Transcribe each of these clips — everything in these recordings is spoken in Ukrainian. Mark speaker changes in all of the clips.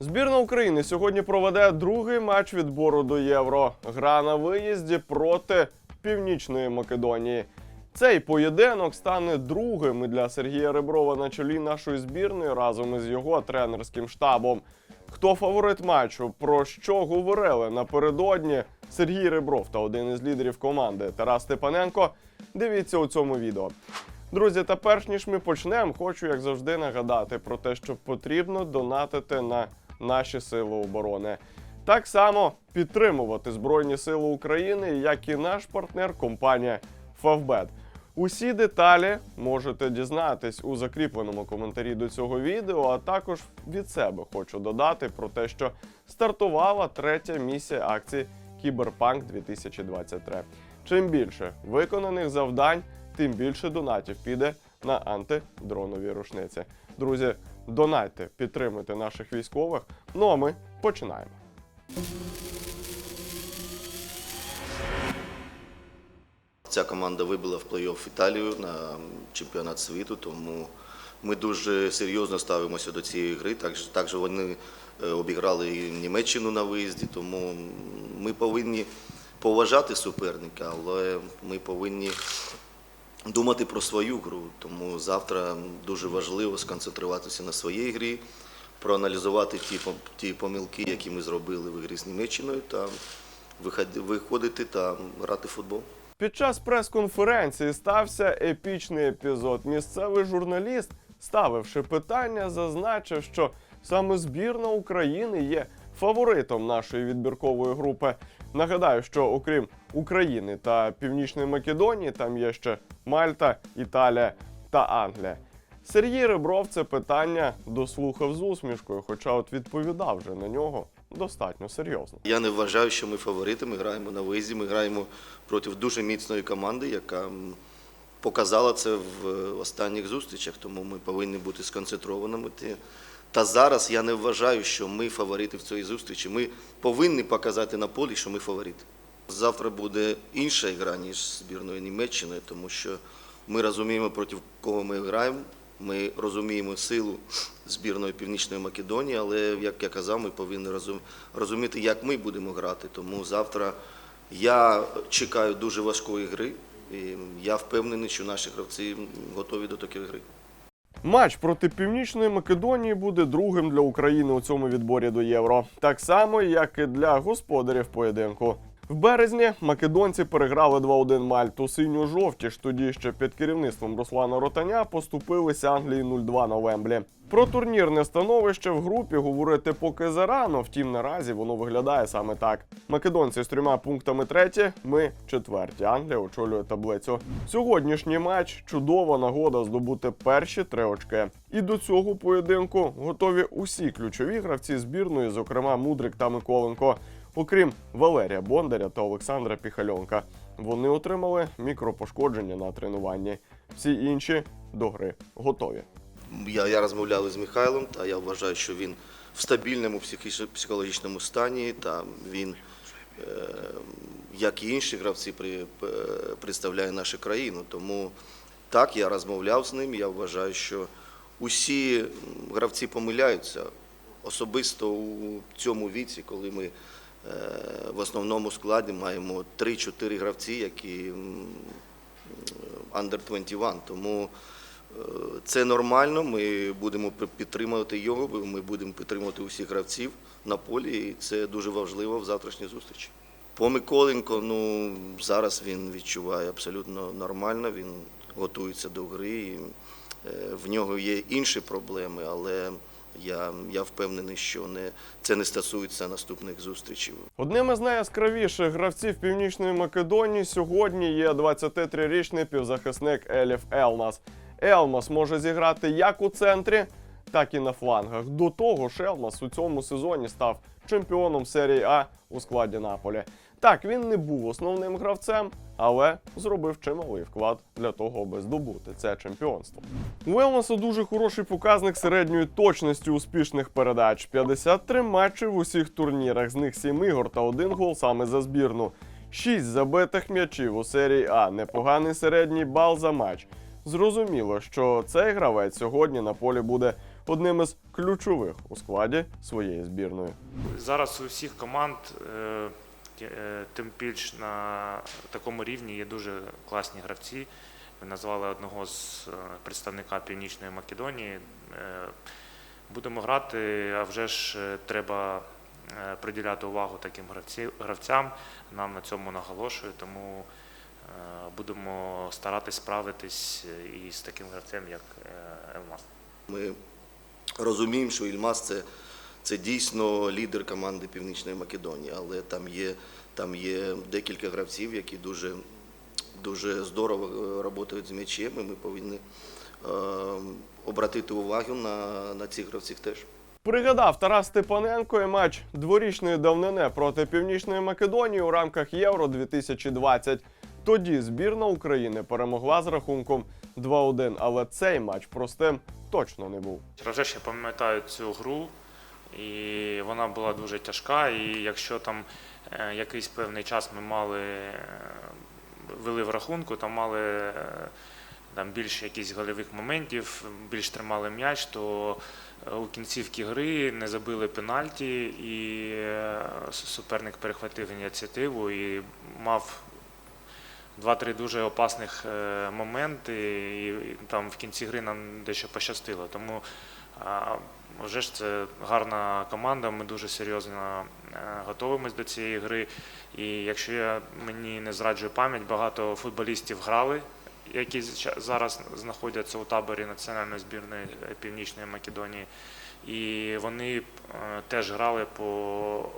Speaker 1: Збірна України сьогодні проведе другий матч відбору до Євро. Гра на виїзді проти Північної Македонії. Цей поєдинок стане другим для Сергія Реброва на чолі нашої збірної разом із його тренерським штабом. Хто фаворит матчу? Про що говорили напередодні Сергій Ребров та один із лідерів команди Тарас Степаненко? Дивіться у цьому відео. Друзі, та перш ніж ми почнемо, хочу як завжди нагадати про те, що потрібно донатити на наші сили оборони. Так само підтримувати Збройні Сили України, як і наш партнер компанія Favbet. Усі деталі можете дізнатись у закріпленому коментарі до цього відео. А також від себе хочу додати про те, що стартувала третя місія акції Кіберпанк 2023. Чим більше виконаних завдань, тим більше донатів піде на антидронові рушниці. Друзі, донайте, підтримуйте наших військових. Ну а ми починаємо.
Speaker 2: Ця команда вибила в плей-офф Італію на чемпіонат світу, тому ми дуже серйозно ставимося до цієї гри. Також, також вони е, обіграли Німеччину на виїзді, тому ми повинні поважати суперника, але ми повинні думати про свою гру. Тому завтра дуже важливо сконцентруватися на своїй грі, проаналізувати ті, ті помилки, які ми зробили в грі з Німеччиною, та виходити та грати в футбол.
Speaker 1: Під час прес-конференції стався епічний епізод. Місцевий журналіст, ставивши питання, зазначив, що саме збірна України є фаворитом нашої відбіркової групи. Нагадаю, що окрім України та Північної Македонії, там є ще Мальта, Італія та Англія. Сергій Ребров це питання дослухав з усмішкою, хоча от відповідав вже на нього достатньо серйозно.
Speaker 2: Я не вважаю, що ми фаворити. Ми граємо на виїзді, ми граємо проти дуже міцної команди, яка показала це в е, останніх зустрічах, тому ми повинні бути сконцентрованими. Та зараз я не вважаю, що ми фаворити в цій зустрічі. Ми повинні показати на полі, що ми фаворити. Завтра буде інша гра, ніж з збірною Німеччини, тому що ми розуміємо, проти кого ми граємо. Ми розуміємо силу збірної Північної Македонії, але, як я казав, ми повинні розуміти, як ми будемо грати. Тому завтра я чекаю дуже важкої гри, і я впевнений, що наші гравці готові до такої гри.
Speaker 1: Матч проти Північної Македонії буде другим для України у цьому відборі до Євро, так само як і для господарів поєдинку. В березні македонці переграли 2-1 Мальту. Синьо-жовті ж тоді ще під керівництвом Руслана Ротаня поступилися Англії 0-2 на Вемблі. Про турнірне становище в групі говорити поки зарано, втім наразі воно виглядає саме так. Македонці з трьома пунктами треті, ми четверті. Англія очолює таблицю. Сьогоднішній матч чудова нагода здобути перші три очки. І до цього поєдинку готові усі ключові гравці збірної, зокрема Мудрик та Миколенко. Окрім Валерія Бондаря та Олександра Піхальонка, вони отримали мікропошкодження на тренуванні. Всі інші до гри готові.
Speaker 2: Я, я розмовляв з Михайлом, та я вважаю, що він в стабільному психологічному стані, та він, е, як і інші гравці, при, п- представляє нашу країну. Тому так, я розмовляв з ним. Я вважаю, що усі гравці помиляються. Особисто у цьому віці, коли ми е, в основному складі маємо 3-4 гравці, які under 21. Тому е, це нормально. Ми будемо підтримувати його. Ми будемо підтримувати усіх гравців на полі. І це дуже важливо в завтрашній зустрічі. По Миколенко, ну зараз він відчуває абсолютно нормально. Він готується до гри. І, е, в нього є інші проблеми, але я, я впевнений, що не, це не стосується наступних зустрічей.
Speaker 1: Одним із найяскравіших гравців Північної Македонії сьогодні є 23-річний півзахисник Еліф Елмас. Елмас може зіграти як у центрі, так і на флангах. До того ж, Елмас у цьому сезоні став чемпіоном серії А у складі Наполі. Так, він не був основним гравцем, але зробив чималий вклад для того, аби здобути це чемпіонство. У Елмаса дуже хороший показник середньої точності успішних передач: 53 матчі в усіх турнірах, з них 7 ігор та один гол саме за збірну. 6 забитих м'ячів у серії А, непоганий середній бал за матч. Зрозуміло, що цей гравець сьогодні на полі буде одним із ключових у складі своєї збірної.
Speaker 3: Зараз у всіх команд, е, тим більш на такому рівні, є дуже класні гравці. Ви назвали одного з е, представника Північної Македонії. Е, Будемо грати, а вже ж е, треба е, приділяти увагу таким гравцям. Нам на цьому наголошую, тому е, будемо старатись справитись і з таким гравцем, як е, Елмас.
Speaker 2: Ми розуміємо, що Ільмас це, це дійсно лідер команди Північної Македонії, але там є, там є декілька гравців, які дуже, дуже здорово е, працюють з м'ячем, і ми повинні е, обратити увагу на, на цих гравців теж.
Speaker 1: Пригадав Тарас Степаненко і матч дворічної давнини проти Північної Македонії у рамках Євро 2020. Тоді збірна України перемогла з рахунком 2-1, але цей матч простим точно не був.
Speaker 3: Вже ж я пам'ятаю цю гру, і вона була дуже тяжка. І якщо там е, якийсь певний час ми мали е, вели в рахунку, там мали е, там більше якихось гольових моментів, більш тримали м'яч, то у кінцівці гри не забили пенальті, і суперник перехватив ініціативу і мав два-три дуже опасних моменти, і, там в кінці гри нам дещо пощастило. Тому вже ж це гарна команда. Ми дуже серйозно е, готуємось до цієї гри. І якщо я мені не зраджує пам'ять, багато футболістів грали, які зараз знаходяться у таборі національної збірної Північної Македонії. І вони е, теж грали по,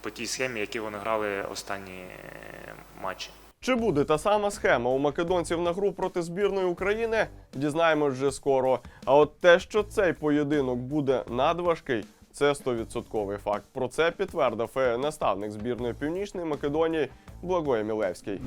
Speaker 3: по тій схемі, які вони грали останні е, матчі.
Speaker 1: Чи буде та сама схема у македонців на гру проти збірної України? Дізнаємось вже скоро. А от те, що цей поєдинок буде надважкий, це 100% факт. Про це підтвердив наставник збірної Північної Македонії Благой Мілевський.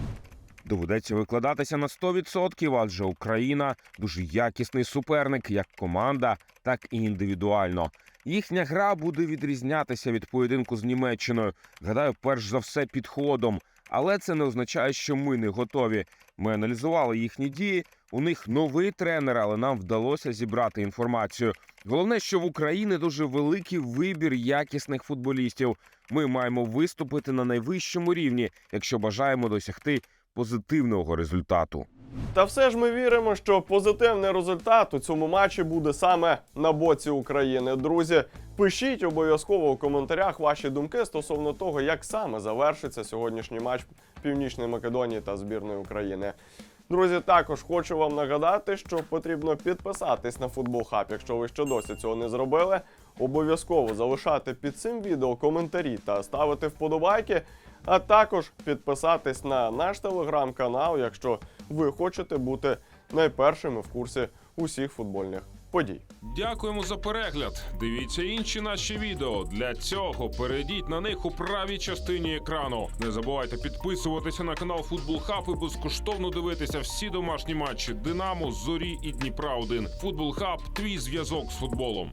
Speaker 4: Доведеться викладатися на 100%, адже Україна дуже якісний суперник, як команда, так і індивідуально. Їхня гра буде відрізнятися від поєдинку з Німеччиною. Гадаю, перш за все підходом. Але це не означає, що ми не готові. Ми аналізували їхні дії. У них новий тренер, але нам вдалося зібрати інформацію. Головне, що в Україні дуже великий вибір якісних футболістів. Ми маємо виступити на найвищому рівні, якщо бажаємо досягти позитивного результату.
Speaker 1: Та все ж ми віримо, що позитивний результат у цьому матчі буде саме на боці України. Друзі, пишіть обов'язково у коментарях ваші думки стосовно того, як саме завершиться сьогоднішній матч Північної Македонії та збірної України. Друзі, також хочу вам нагадати, що потрібно підписатись на Футбол Хаб, якщо ви ще досі цього не зробили. Обов'язково залишати під цим відео коментарі та ставити вподобайки, а також підписатись на наш телеграм-канал, якщо ви хочете бути найпершими в курсі усіх футбольних подій.
Speaker 5: Дякуємо за перегляд. Дивіться інші наші відео. Для цього перейдіть на них у правій частині екрану. Не забувайте підписуватися на канал Футбол Хаб і безкоштовно дивитися всі домашні матчі Динамо, Зорі і Дніпра 1 Футбол Хаб твій зв'язок з футболом.